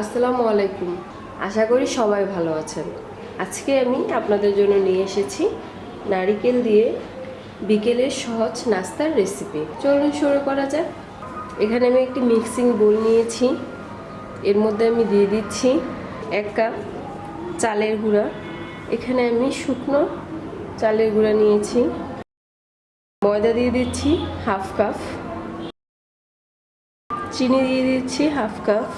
আসসালামু আলাইকুম। আশা করি সবাই ভালো আছেন। আজকে আমি আপনাদের জন্য নিয়ে এসেছি নারিকেল দিয়ে বিকেলের সহজ নাস্তার রেসিপি চলুন শুরু করা যাক। এখানে আমি একটি মিক্সিং বোল নিয়েছি। এর মধ্যে আমি দিয়ে দিচ্ছি এক কাপ চালের গুঁড়া। এখানে আমি শুকনো চালের গুঁড়া নিয়েছি। ময়দা দিয়ে দিচ্ছি হাফ কাপ। চিনি দিয়ে দিচ্ছি হাফ কাপ।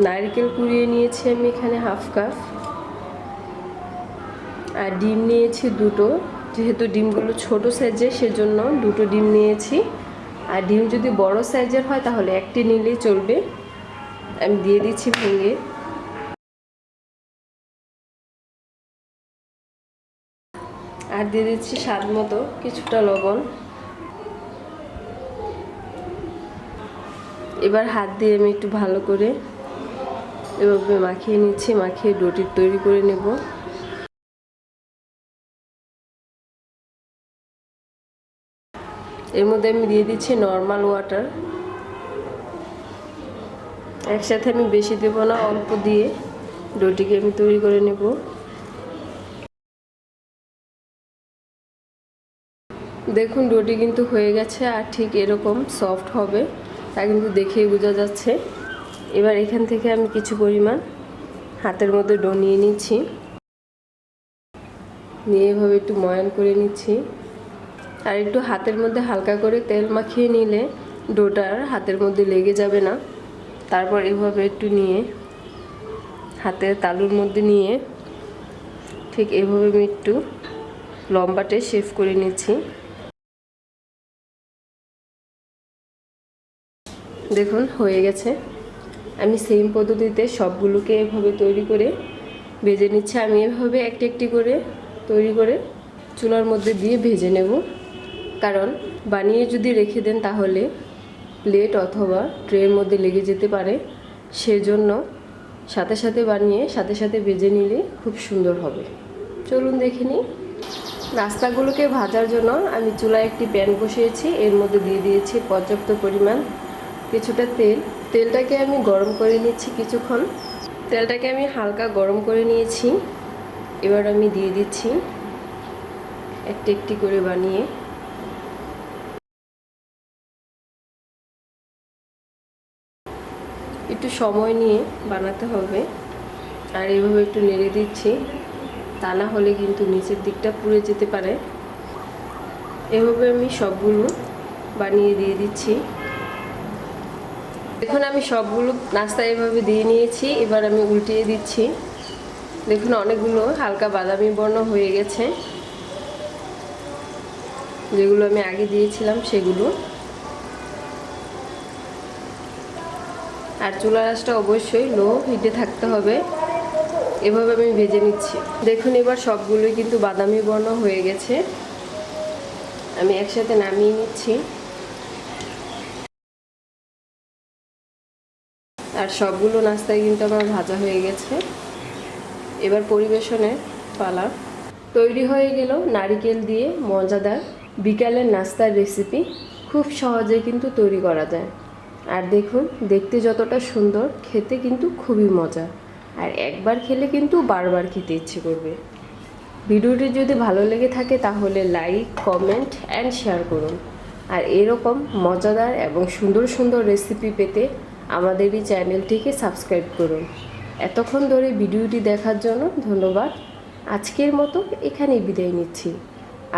নারকেল কুড়িয়ে নিয়েছি আমি এখানে হাফ কাপ। আর ডিম নিয়েছি দুটো। যেহেতু ডিমগুলো ছোট সাইজের সেজন্য দুটো ডিম নিয়েছি। আর ডিম যদি বড় সাইজের হয়, তাহলে একটি নিলেই চলবে। আমি দিয়ে দিচ্ছি ভেঙে। আর দিয়ে দিচ্ছি স্বাদ মতো কিছুটা লবণ। এবার হাত দিয়ে আমি একটু ভালো করে এভাবে মাখিয়ে নিচ্ছি, মাখিয়ে ডোটি তৈরি করে নেব। এর মধ্যে আমি দিয়ে দিচ্ছি নর্মাল ওয়াটার একসাথে আমি বেশি দেবো না, অল্প দিয়ে ডোটিকে আমি তৈরি করে নেব। দেখুন ডোটি কিন্তু হয়ে গেছে আর ঠিক এরকম সফট হবে, তা কিন্তু দেখেই বোঝা যাচ্ছে। এবার এখান থেকে আমি কিছু পরিমাণ হাতের মধ্যে ডো নিয়ে নিচ্ছি। নিয়ে এভাবে একটু ময়ান করে নিচ্ছি। আর একটু হাতের মধ্যে হালকা করে তেল মাখিয়ে নিলে ডোটার হাতের মধ্যে লেগে যাবে না। তারপর এভাবে একটু নিয়ে হাতের তালুর মধ্যে নিয়ে ঠিক এভাবে আমি একটু লম্বাটে শেভ করে নিচ্ছি। দেখুন, হয়ে গেছে। আমি সেম পদ্ধতিতে সবগুলোকে এভাবে তৈরি করে ভেজে নিচ্ছি। আমি এভাবে একটি একটি করে তৈরি করে চুলার মধ্যে দিয়ে ভেজে নেব। কারণ বানিয়ে যদি রেখে দেন তাহলে প্লেট অথবা ট্রের মধ্যে লেগে যেতে পারে। সেজন্য সাথে সাথে বানিয়ে, সাথে সাথে ভেজে নিলে খুব সুন্দর হবে। চলুন দেখে নিই। নাস্তাগুলোকে ভাজার জন্য আমি চুলায় একটি প্যান বসিয়েছি। এর মধ্যে দিয়ে দিয়েছি পর্যাপ্ত পরিমাণ কিছুটা তেল। তেলটাকে আমি গরম করে নিচ্ছি কিছুক্ষণ। তেলটাকে আমি হালকা গরম করে নিয়েছি। এবার আমি দিয়ে দিচ্ছি একটি একটি করে বানিয়ে। একটু সময় নিয়ে বানাতে হবে। আর এভাবে একটু নেড়ে দিচ্ছি। তা না হলে কিন্তু নিচের দিকটা পুড়ে যেতে পারে। এভাবে আমি সবগুলো বানিয়ে দিয়ে দিচ্ছি। দেখুন, আমি সবগুলো নাস্তা এভাবে দিয়ে নিয়েছি। এবার আমি উল্টিয়ে দিচ্ছি। দেখুন, অনেকগুলো হালকা বাদামি বর্ণ হয়ে গেছে। যেগুলো আমি আগে দিয়েছিলাম, সেগুলো। আর চুলা রাসটা অবশ্যই লো হিটে থাকতে হবে। এভাবে আমি ভেজে নিচ্ছি। দেখুন, এবার সবগুলোই কিন্তু বাদামি বর্ণ হয়ে গেছে। আমি একসাথে নামিয়ে নিচ্ছি। আর সবগুলো নাস্তায় কিন্তু আমার ভাজা হয়ে গেছে। এবার পরিবেশনের পালা। তৈরি হয়ে গেল নারিকেল দিয়ে মজাদার বিকালের নাস্তার রেসিপি খুব সহজে কিন্তু তৈরি করা যায়। আর দেখুন, দেখতে যতটা সুন্দর, খেতে কিন্তু খুবই মজা আর একবার খেলে কিন্তু বারবার খেতে ইচ্ছে করবে। ভিডিওটি যদি ভালো লেগে থাকে তাহলে লাইক কমেন্ট অ্যান্ড শেয়ার করুন। আর এরকম মজাদার এবং সুন্দর সুন্দর রেসিপি পেতে আমাদের এই চ্যানেলটিকে সাবস্ক্রাইব করুন। এতক্ষণ ধরে ভিডিওটি দেখার জন্য ধন্যবাদ। আজকের মতো এখানেই বিদায় নিচ্ছি।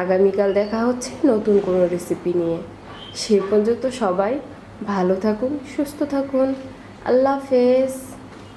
আগামীকাল দেখা হচ্ছে নতুন কোনো রেসিপি নিয়ে। সে পর্যন্ত সবাই ভালো থাকুন, সুস্থ থাকুন। আল্লাহ হাফেজ।